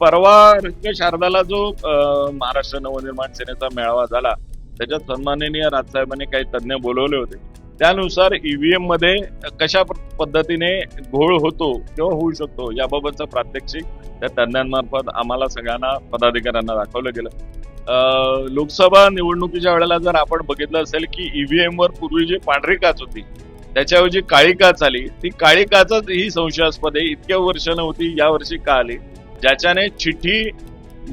परवा रंग शारदाला जो महाराष्ट्र नवनिर्माण सेनेचा मेळावा झाला त्याच्यात सन्माननीय राजसाहेबांनी काही तज्ज्ञ बोलवले होते. त्यानुसार ईव्हीएममध्ये कशा पद्धतीने घोळ होतो किंवा होऊ शकतो याबाबतचं प्रात्यक्षिक त्या तज्ज्ञांमार्फत आम्हाला सगळ्यांना पदाधिकाऱ्यांना दाखवलं गेलं. लोकसभा निवडणुकीच्या वेळेला जर आपण बघितलं असेल की ईव्हीएम वर पूर्वी जी पांढरी काच होती त्याच्याऐवजी काळी काच आली ती काळी काचच ही संशयास्पद आहे. इतक्या वर्ष नव्हती या वर्षी का आली? ज्याच्याने चिठ्ठी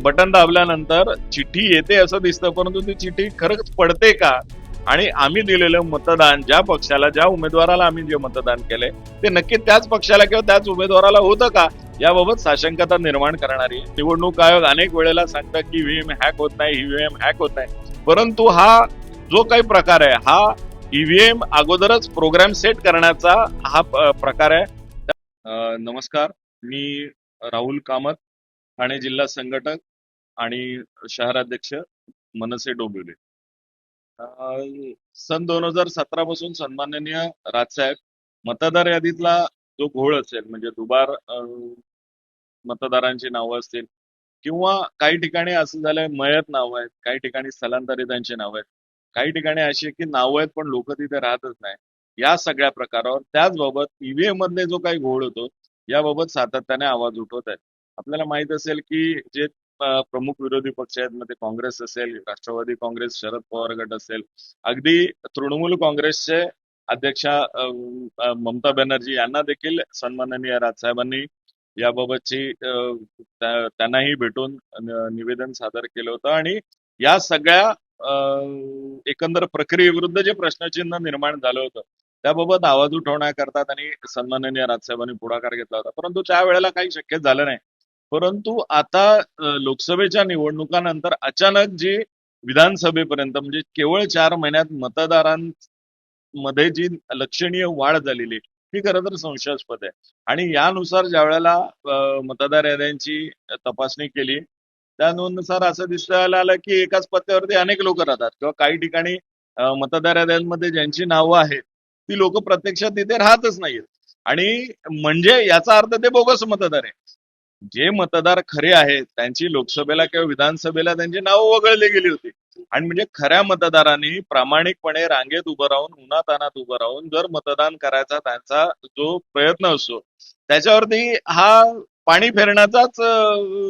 बटन दाबल्यानंतर चिठ्ठी येते असं दिसतं परंतु ती चिठ्ठी खरंच पडते का? आणि आम्ही दिलेलं मतदान ज्या पक्षाला ज्या उमेदवाराला आम्ही जे मतदान केले ते नक्की त्याच पक्षाला किंवा त्याच उमेदवाराला होतं का? याबाबत साशंकता निर्माण करणारी निवडणूक आयोग अनेक वेळेला सांगतात की ईव्हीएम हॅक होत नाही ईव्हीएम हॅक होत नाही. परंतु हा जो काही प्रकार आहे हा ईव्हीएम अगोदरच प्रोग्राम सेट करण्याचा हा प्रकार आहे. नमस्कार. मी राहुल कामत ठाणे जिल्हा संघटक आणि शहराध्यक्ष मनसे डोंबिवले. सन दोन हजार सतरा पासून सन्माननीय राजसाहेब मतदार यादीतला जो घोळ असेल म्हणजे दुबार मतदारांची नावं असतील किंवा काही ठिकाणी असं झालंय मयत नावं आहेत काही ठिकाणी स्थलांतरितांची नावं आहेत काही ठिकाणी अशी आहेत की नावं आहेत पण लोक तिथे राहतच नाही या सगळ्या प्रकारावर त्याचबाबत ईव्हीएम मधले जो काही घोळ होतो याबाबत सातत्याने आवाज उठवत आहेत. आपल्याला माहीत असेल की जे प्रमुख विरोधी पक्ष आहेत मध्ये ते काँग्रेस असेल राष्ट्रवादी काँग्रेस शरद पवार गट असेल. अगदी तृणमूल काँग्रेसचे अध्यक्षा ममता बॅनर्जी यांना देखील सन्माननीय राजसाहेबांनी याबाबतची त्यांनाही भेटून निवेदन सादर केलं होतं. आणि या सगळ्या एकंदर प्रक्रियेविरुद्ध जे प्रश्नचिन्ह निर्माण झालं होतं त्याबाबत आवाज उठवण्याकरता त्यांनी सन्माननीय राजसाहेबांनी पुढाकार घेतला होता. परंतु त्या वेळेला काही शक्य झालं नाही. परंतु आता लोकसभेच्या निवडणुकानंतर अचानक जी विधानसभेपर्यंत म्हणजे केवळ चार महिन्यात मतदारांमध्ये जी लक्षणीय वाढ झालेली ही खरं तर संशयास्पद आहे. आणि यानुसार ज्या वेळेला मतदार याद्यांची तपासणी केली त्यानुसार असं दिसायला आलं की एकाच पत्त्यावरती अनेक लोक राहतात. किंवा काही ठिकाणी मतदार याद्यांमध्ये ज्यांची नावं आहेत ती लोक प्रत्यक्षात तिथे राहतच नाहीत आणि म्हणजे याचा अर्थ ते बोगस मतदार आहे जे मतदार खरे आहेत त्यांची लोकसभेला किंवा विधानसभेला त्यांची नावं वगळली गेली होती. आणि म्हणजे खऱ्या मतदारांनी प्रामाणिकपणे रांगेत उभं राहून उन्हातानात उभं राहून जर मतदान करायचा त्यांचा जो प्रयत्न असतो त्याच्यावरती हा पाणी फेरण्याचाच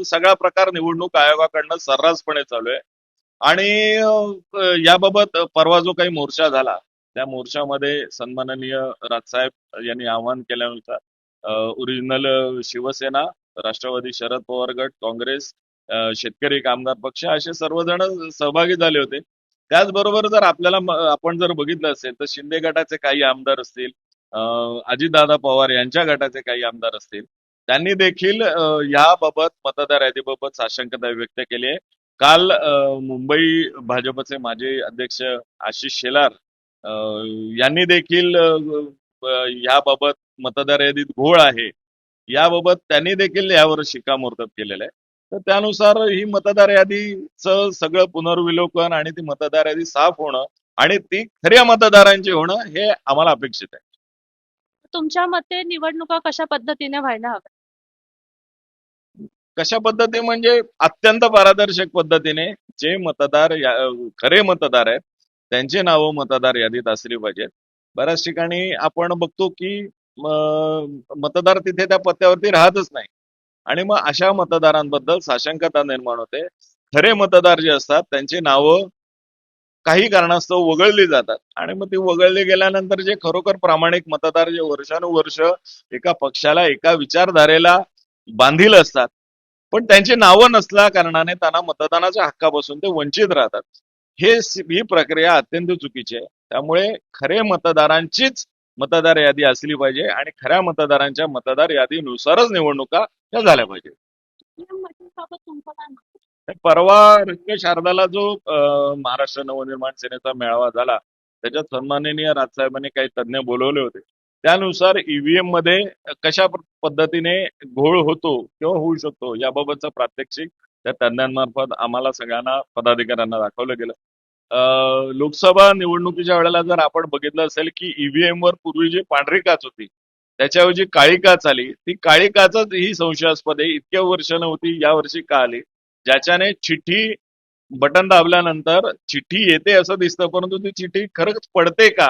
सगळा प्रकार निवडणूक आयोगाकडनं सर्रासपणे चालू आहे. आणि याबाबत परवा जो काही मोर्चा झाला त्या मोर्चामध्ये सन्माननीय राजसाहेब यांनी आवाहन केल्यानुसार ओरिजिनल शिवसेना राष्ट्रवादी शरद पवार गट काँग्रेस शेतकरी कामगार पक्ष असे सर्वजण सहभागी झाले होते. त्याचबरोबर जर आपल्याला आपण जर बघितलं असेल तर शिंदे गटाचे काही आमदार असतील अजितदादा पवार यांच्या गटाचे काही आमदार असतील त्यांनी देखील याबाबत मतदार यादीबाबत साशंकता व्यक्त केली आहे. काल मुंबई भाजपचे माजी अध्यक्ष आशिष शेलार यांनी देखील याबाबत मतदार यादीत घोळ आहे. याबाबत त्यांनी देखील यावर शिक्कामोर्तब केलेलं आहे. तर त्यानुसार ही मतदार यादीचं सगळं पुनर्विलोकन आणि ती मतदार यादी साफ होणं आणि ती खऱ्या मतदारांची होणं हे आम्हाला अपेक्षित आहे. तुमच्या मते निवडणुका कशा पद्धतीने व्हायला हव्या? कशा पद्धती म्हणजे अत्यंत पारदर्शक पद्धतीने जे मतदार खरे मतदार आहेत त्यांची नावं मतदार यादीत असली पाहिजेत. बऱ्याच ठिकाणी आपण बघतो की मतदार तिथे त्या पत्त्यावरती राहतच नाही. आणि मग अशा मतदारांबद्दल साशंकता निर्माण होते. खरे मतदार जे असतात त्यांची नावं काही कारणास्तव वगळली जातात. आणि मग ती वगळली गेल्यानंतर जे खरोखर प्रामाणिक मतदार जे वर्षानुवर्ष एका पक्षाला एका विचारधारेला बांधील असतात. पण त्यांची नावं नसल्या कारणाने त्यांना मतदानाच्या हक्कापासून ते वंचित राहतात. हे ही प्रक्रिया अत्यंत चुकीची आहे. त्यामुळे खरे मतदारांचीच मतदार यादी असली पाहिजे आणि खऱ्या मतदारांच्या मतदार यादीनुसारच निवडणुका या झाल्या पाहिजे. परवा रंग शारदाला जो महाराष्ट्र नवनिर्माण सेनेचा मेळावा झाला त्याच्यात सन्माननीय राजसाहेबांनी काही तज्ज्ञ बोलवले होते. त्यानुसार ईव्हीएममध्ये कशा पद्धतीने घोळ होतो किंवा होऊ शकतो याबाबतचं प्रात्यक्षिक त्या तज्ज्ञांमार्फत आम्हाला सगळ्यांना पदाधिकाऱ्यांना दाखवलं गेलं. लोकसभा निवडणुकीच्या वेळेला जर आपण बघितलं असेल की ईव्हीएम वर पूर्वी जी पांढरी काच होती त्याच्याऐवजी काळी काच आली ती काळी काचच ही संशयास्पद आहे इतक्या वर्ष नव्हती या वर्षी का आली? ज्याच्याने चिठ्ठी बटन दाबल्यानंतर चिठ्ठी येते असं दिसतं परंतु ती चिठ्ठी खरंच पडते का?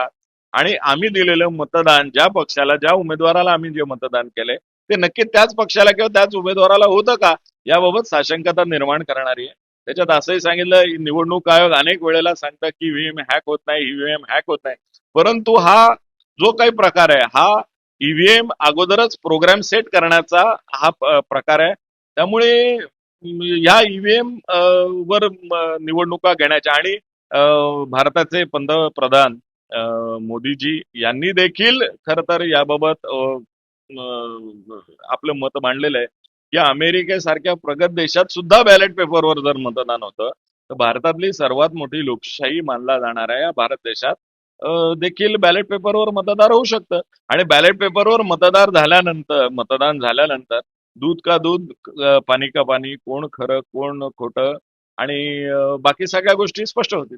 आणि आम्ही दिलेलं मतदान ज्या पक्षाला ज्या उमेदवाराला आम्ही जे मतदान केलंय ते नक्की त्याच पक्षाला किंवा त्याच उमेदवाराला होतं का? याबाबत साशंकता निर्माण करणारी आहे. त्याच्यात असंही सांगितलं निवडणूक आयोग अनेक वेळेला सांगतात की ईव्हीएम हॅक होत नाही ईव्हीएम हॅक होत नाही. परंतु हा जो काही प्रकार आहे हा ईव्हीएम अगोदरच प्रोग्राम सेट करण्याचा हा प्रकार आहे. त्यामुळे ह्या ईव्हीएम वर निवडणुका घेण्याच्या आणि भारताचे पंतप्रधान मोदीजी यांनी देखील खर तर याबाबत आपलं मत मांडलेलं आहे. की अमेरिकेसारख्या प्रगत देशात सुद्धा बॅलेट पेपरवर जर मतदान होतं तर भारतातली सर्वात मोठी लोकशाही मानला जाणाऱ्या या भारत देशात. देखील बॅलेट पेपरवर मतदार होऊ शकतं. आणि बॅलेट पेपरवर मतदार झाल्यानंतर मतदान झाल्यानंतर दूध का दूध पाणी का पाणी कोण खरं कोण खोटं आणि बाकी सगळ्या गोष्टी स्पष्ट होतील.